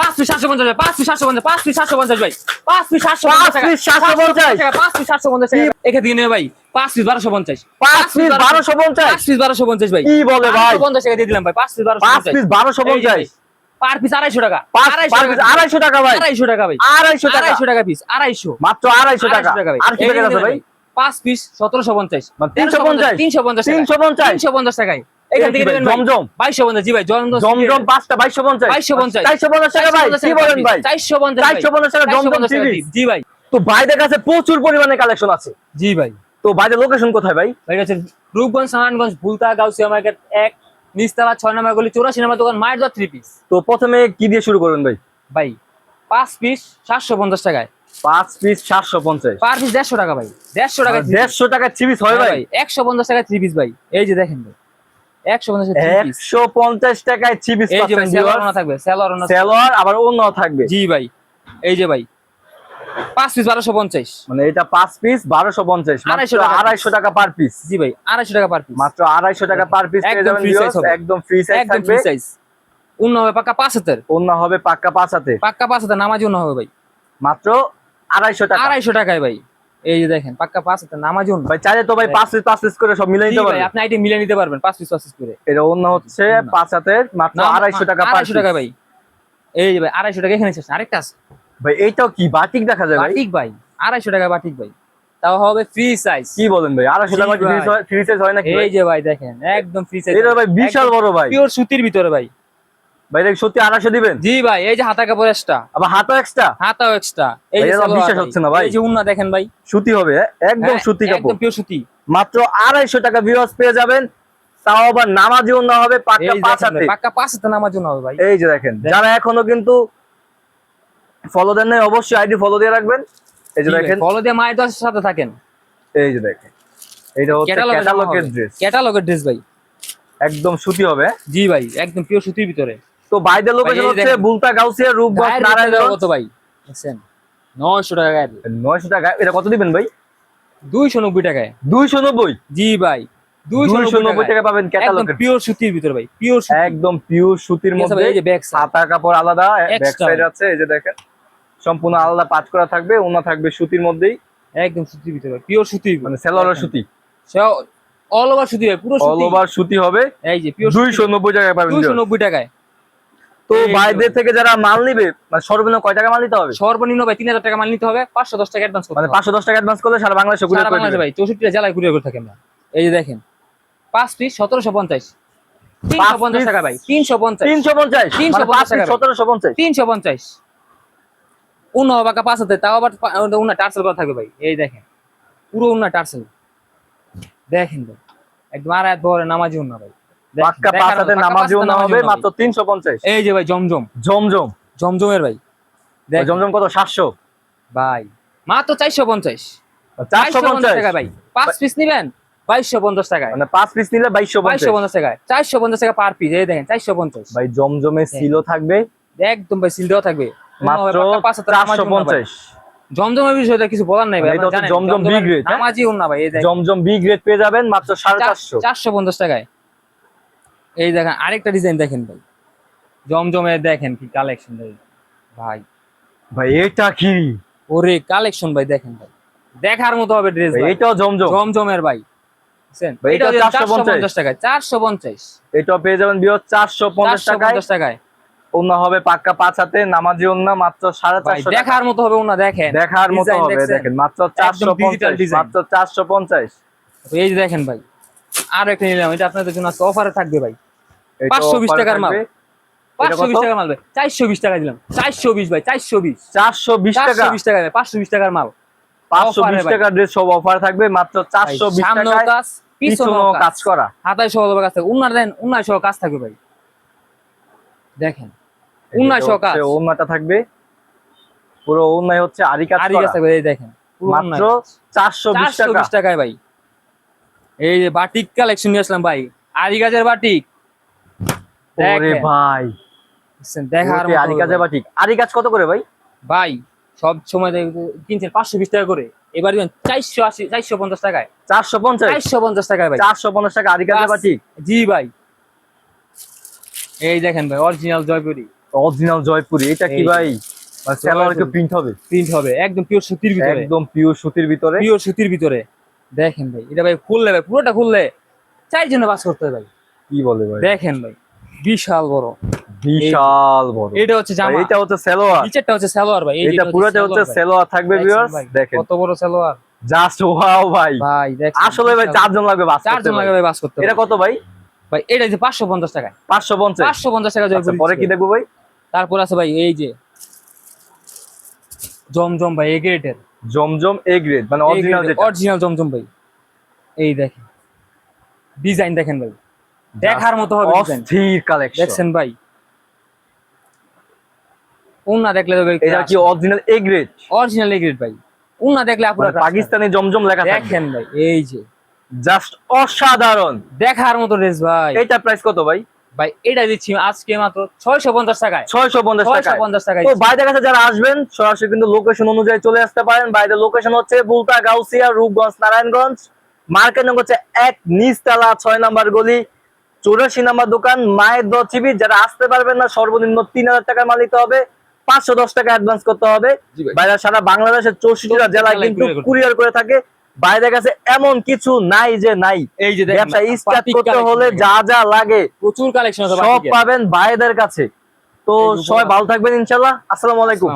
পাঁচ পিস সাতশো পঞ্চাশ পাঁচ পিস সাতশো পঞ্চাশ পাঁচ পিস সাতশো পঞ্চাশ ভাই পাঁচ পিস সাতশো পাঁচ piece 750 টাকা পাঁচ পিস সাতশো পঞ্চাশ এখান থেকে নেবে ভাই পাঁচ পিস বারোশো পঞ্চাশ। পাঁচ পিস বারোশো পঞ্চাশ। পাঁচ পিস বারোশো পঞ্চাশ ভাই। কি বলে ভাই? পঞ্চাশ টাকা দিয়ে দিলাম ভাই পাঁচ পিস বারোশো পাঁচ পিস বারোশো পঞ্চাশ। পার পিস আড়াইশো টাকা আড়াইশো টাকা। ভাই। আড়াইশো টাকা ভাই। আড়াইশো আড়াইশো টাকা পিস আড়াইশো। মাত্র আড়াইশো টাকা। ভাই। আর কি টাকা ভাই? পাঁচ পিস সতেরোশো পঞ্চাশ। মানে 350 তিনশো পঞ্চাশ তিনশো পঞ্চাশ। তিনশো পঞ্চাশ টাকায়। এখান থেকে ভাই, নেবেন জমজম? বাইশশো পঞ্চাশ জি ভাই জমজম জমজম পাঁচটা টাকা ভাই কি বলেন ভাই? চারশো পঞ্চাশ চারশো পঞ্চাশ টাকা জমজম জি ভাই। তো ভাইদের কাছে প্রচুর পরিমাণে কালেকশন আছে। জি ভাই। তো ভাইদের লোকেশন কোথায় ভাই? ভাই এটা রূপগঞ্জ নারায়ণগঞ্জ ভুলতা গাউসিয়া মার্কেট এক নিচতলা ছয় নম্বর গলি চৌরাশি নম্বর দোকান মায়ের দর থ্রি পিস তো প্রথমে কি দিয়ে শুরু করবেন ভাই? ভাই পাঁচ পিস সাতশো পঞ্চাশ টাকায়। পাঁচ পিস সাতশো পঞ্চাশ। পার পিস দেড়শো টাকা ভাই। দেড়শো টাকা দেড়শো টাকা চিবিস হয় ভাই। একশো পঞ্চাশ টাকা থ্রি পিস ভাই। এই যে দেখেন ভাই। একশো পঞ্চাশ টাকা থ্রি পিস একশো পঞ্চাশ টাকায় থাকবে স্যালোয়ার সেলোয়ার আবার অন্য থাকবে। জি ভাই এই যে ভাই পাঁচ পিস বারোশো পঞ্চাশ। মানে এটা পাঁচ পিস বারোশো পঞ্চাশ আড়াইশো টাকা পার পিস জি ভাই আড়াইশো টাকা পার পিস মাত্র আড়াইশো টাকা পার পিস একদম ফ্রি সাইজ একদম ফ্রি সাইজ উন্ন হবে পাক্কা পাঁচ হাতের। অন্য হবে পাক্কা পাঁচ হাতে পাক্কা পাঁচ হাতের নামাজি উন্ন হবে ভাই। মাত্র আড়াইশো টাকা। আড়াইশো টাকায় ভাই। এই যে দেখেন পাক্কা পাঁচ হাতের নামাজি উন্ন ভাই চাইলে তো ভাই পাঁচ পিস পাঁচ পিস করে সব মিলে নিতে পারবেন। আপনি আইটেম মিলে নিতে পারবেন পাঁচ পিস পাঁচ পিস করে। এটা অন্য হচ্ছে পাঁচ হাতের মাত্র আড়াইশো টাকা আড়াইশো টাকা ভাই। এই ভাই আড়াইশো টাকা এখানে শেষ আরেকটা আছে। ভাই এইটাও কি বাটিক দেখা যায় বাটিক ভাই আড়াইশো টাকা বাটিক ভাই। তাও হবে ফ্রি সাইজ কি বলেন ভাই আড়াইশো টাকা। ফ্রি সাইজ হয় নাকি এই যে ভাই দেখেন একদম ফ্রি সাইজ এটা ভাই বিশাল বড় ভাই। পিওর সুতির ভিতরে ভাই। ভাই এটা সত্যি আড়াইশো দিবেন? জি ভাই এই যে হাতা কাপড় এক্সট্রা আবার হাতও এক্সট্রা হাতাও এক্সট্রা এই যে বিশ্বাস হচ্ছে না ভাই। এই যে উন্না দেখেন ভাই। সুতি হবে? একদম হ্যাঁ, সুতি কাপড়। একদম পিওর সুতি। মাত্র আড়াইশো টাকা ভিউয়ার্স পেয়ে যাবেন। তাও আবার নামাজি হবে পাক্কা পাঁচ হাতে। পাক্কা পাঁচ হাতে নামার জন্য হবে ভাই। এই যে দেখেন যারা এখনও কিন্তু ফলো দেন নাই অবশ্যই আইডি ফলো দিয়ে রাখবেন। এই যে দেখেন। ফলো দিয়ে মায়ের দশের সাথে থাকেন। এই যে দেখেন এটা হচ্ছে ক্যাটালগের ড্রেস ক্যাটালগের ড্রেস ভাই। একদম সুতি হবে। জি ভাই একদম পিওর সুতির ভিতরে। তো বাইদের লোকেশন হচ্ছে বুলতা গাউসিয়া রূপগঞ্জ নারায়ণগঞ্জ। কত ভাই? দেখছেন? নয়শো টাকা গায়ের নয়শো টাকা এটা কত দিবেন ভাই? দুইশো নব্বই টাকায়। দুইশো নব্বই? জি ভাই দুইশো দুইশো নব্বই নব্বই টাকা পাবেন একদম পিওর সুতির ভিতরে ভাই পিওর সুতি। একদম পিওর সুতির মধ্যে এই যে ব্যাগ হাতা কাপড় আলাদা ব্যাক সাইড আছে এই যে দেখেন। সম্পূর্ণ আলাদা পাঁচ করা থাকবে ওনা থাকবে সুতির মধ্যেই। একদম সুতির ভিতরে পিওর সুতির মানে সেলরের সুতি। অল ওভার সুতি পুরো অল ওভার সুতি হবে। এই যে পিওর দুইশো নব্বই টাকা পাবেন দুইশো viewers। নব্বই টাকায়। তো বাইদের থেকে যারা মাল নিবে মানে সর্বনিম্ন কয় টাকা মাল নিতে হবে? সর্বনিম্ন ভাই তিন হাজার টাকা মাল নিতে হবে পাঁচশো দশ টাকা অ্যাডভান্স করতে মানে পাঁচশো দশ টাকা অ্যাডভান্স করলে সারা বাংলাদেশে ঘুরে সারা বাংলাদেশে ভাই চৌষট্টিটা জেলায় ঘুরে ঘুরে থাকি আমরা। এই যে দেখেন পাঁচ পিস সতেরোশো পঞ্চাশ। তিনশো পঞ্চাশ টাকা ভাই তিনশো পঞ্চাশ। তিনশো পঞ্চাশ? 350 মানে পাঁচ টাকা ভাই। সতেরোশো পঞ্চাশ? তিনশো পঞ্চাশ। উন্ন বাঁকা পাঁচ হাতে তাও আবার উন্না টার্সেল করা থাকবে ভাই। এই দেখেন পুরো উন্না টার্সেল। দেখেন ভাই একদম আর এক বড় নামাজি উন্না ভাই। পাক্কা পাঁচ হাতে নামাজিও না হবে মাত্র তিনশো পঞ্চাশ। ভাই। এই যে ভাই জমজম। জমজম। জমজমের ভাই। জমজম কত? সাতশো। ভাই মাত্র চারশো পঞ্চাশ। চারশো পঞ্চাশ। টাকা ভাই। পাঁচ পিস নিবেন? বাইশশো পঞ্চাশ টাকায়। মানে পাঁচ পিস নিলে বাইশশো বাইশশো পঞ্চাশ পঞ্চাশ টাকায়। চারশো পঞ্চাশ টাকা পার পিস এই দেখেন চারশো পঞ্চাশ। ভাই জমজমে সিলও থাকবে। একদম ভাই সিল দেওয়া থাকবে। মাত্র পাঁচ হাতে নামাজি চারশো উন্না ভাই। পঞ্চাশ। জমজমের বিষয়টা কিছু বলার নাই ভাই মানে জমজম rate, হ্যাঁ? নামাজি উন্না ভাই জমজম বি গ্রেড পেয়ে যাবেন মাত্র সাড়ে চারশো। চারশো পঞ্চাশ টাকায়। এই দেখেন আরেকটা ডিজাইন দেখেন ভাই। জমজমে দেখেন কি কালেকশন ভাই। ভাই। ভাই এটা কি? ওরে কালেকশন ভাই দেখেন ভাই। দেখার মতো হবে ড্রেস ভাই, এটাও জমজম। জমজমের ভাই। বুঝছেন? ভাই, এটা এটাও 450 450 টাকায় চারশো পঞ্চাশ। এটাও পেয়ে যাবেন পঞ্চাশ চারশো টাকায়। পঞ্চাশ টাকায়। অন্য হবে পাক্কা পাঁচ হাতে নামাজি অন্য মাত্র সাড়ে ভাই চারশো টাকা। দেখার মতো হবে ওনা দেখেন। দেখার মতো হবে দেখেন মাত্র চারশো digital পঞ্চাশ design। মাত্র চারশো পঞ্চাশ। তো এই যে দেখেন ভাই। আর একটা নিলাম এটা আপনাদের জন্য আজকে অফারে থাকবে ভাই। 520 offer টাকার মাল। পাঁচশো বিশ টাকার মাল ভাই। চারশো বিশ টাকা দিলাম। চারশো বিশ ভাই চারশো বিশ। চারশো বিশ টাকা? বিশ টাকা পাঁচশো বিশ টাকার মাল। পাঁচশো বিশ ভাই। টাকা ড্রেস সব অফার থাকবে মাত্র চারশো বিশ কাজ পিছনেও করা। হাতায় সহ কাজ থাকবে। উনার দেন সহ কাজ থাকবে ভাই। দেখেন উন্নয় সহ কাজ। ওন্নাটা থাকবে। পুরো ওন্নায় হচ্ছে আরি কাজ আরি করা। কাজ থাকবে এই দেখেন মাত্র চারশো বিশ টাকা। বিশ টাকায় ভাই। এই যে বাটিক কালেকশন নিয়ে আসলাম ভাই। আরি গাছের বাটিক। ওরে ভাই। দেখার আরি হবে বাটিক। আরি কাজ কত করে ভাই? ভাই সব সময় কিনছেন পাঁচশো বিশ টাকা করে। এবার চারশো আশি চারশো পঞ্চাশ টাকায়। চারশো পঞ্চাশ? চারশো পঞ্চাশ টাকায় ভাই। চারশো পঞ্চাশ টাকা আরি কাজে বাটিক? জি ভাই। এই দেখেন ভাই অরিজিনাল জয়পুরি। অরিজিনাল জয়পুরি। এটা কি ভাই? সালোয়ার কি প্রিন্ট হবে? প্রিন্ট হবে একদম পিওর সুতির ভিতরে। একদম পিওর সুতির ভিতরে। পিওর সুতির ভিতরে। দেখেন ভাই এটা ভাই খুললে ভাই পুরোটা খুললে চাই জন্য বাস করতে হবে ভাই। কি বলে ভাই? দেখেন ভাই বিশাল বড়। বিশাল বড়। এটা হচ্ছে জামা। এটা হচ্ছে সালোয়ার। নিচেরটা হচ্ছে সালোয়ার ভাই এটা পুরোটা হচ্ছে সালোয়ার ভাই। থাকবে ভিউয়ার্স দেখেন। কত বড় সালোয়ার। জাস্ট ওয়াও ভাই। ভাই দেখছেন আসলে ভাই চারজন লাগবে বাস চারজন লাগে ভাই বাস করতে এটা কত ভাই? ভাই এটা যে পাঁচশো পঞ্চাশ টাকায়। পাঁচশো পঞ্চাশ। পাঁচশো পঞ্চাশ টাকা জয়পুরি পরে কি। দেখব ভাই? তারপর আছে ভাই এই যে জমজম ভাই এ গ্রেডের জমজম এ গ্রেড মানে অরিজিনাল যেটা। অরিজিনাল জমজম ভাই। এই দেখেন। ডিজাইন দেখেন ভাই। দেখার মতো হবে অস্থির কালেকশন দেখছেন ভাই? উন্না দেখলে তো এটা কি original A grade original A grade ভাই। উন্না দেখলে আপুরা crush পাকিস্তানি জমজম লেখা থাকে দেখেন ভাই এই যে। জাস্ট অসাধারণ। দেখার মতো ড্রেস ভাই। এটা প্রাইস কত ভাই? ভাই এটা দিচ্ছি আজকে মাত্র ছয়শো পঞ্চাশ টাকায়। ছয়শো পঞ্চাশ ছয়শো পঞ্চাশ টাকায় তো বাইরের কাছে যারা আসবেন সরাসরি কিন্তু লোকেশন অনুযায়ী চলে আসতে পারেন। বাইরের লোকেশন হচ্ছে বুলতা গাউসিয়া রূপগঞ্জ নারায়ণগঞ্জ। মার্কেট নং হচ্ছে এক নিচতলা ছয় নাম্বার গলি চৌরাশি নাম্বার দোকান মায়ের দচিবি যারা আসতে পারবেন না সর্বনিম্ন তিন হাজার টাকার মাল নিতে হবে। পাঁচশো দশ টাকা অ্যাডভান্স করতে হবে। বাইরে সারা বাংলাদেশের চৌষট্টিটা জেলায় কিন্তু কুরিয়ার করে থাকে। বাইরের কাছে এমন কিছু নাই যে নাই। এই যে ব্যবসা স্টার্ট করতে হলে যা যা লাগে প্রচুর কালেকশন সব পাবেন বাইরের কাছে। তো সবাই ভালো থাকবেন ইনশাল্লাহ। আসসালামু আলাইকুম।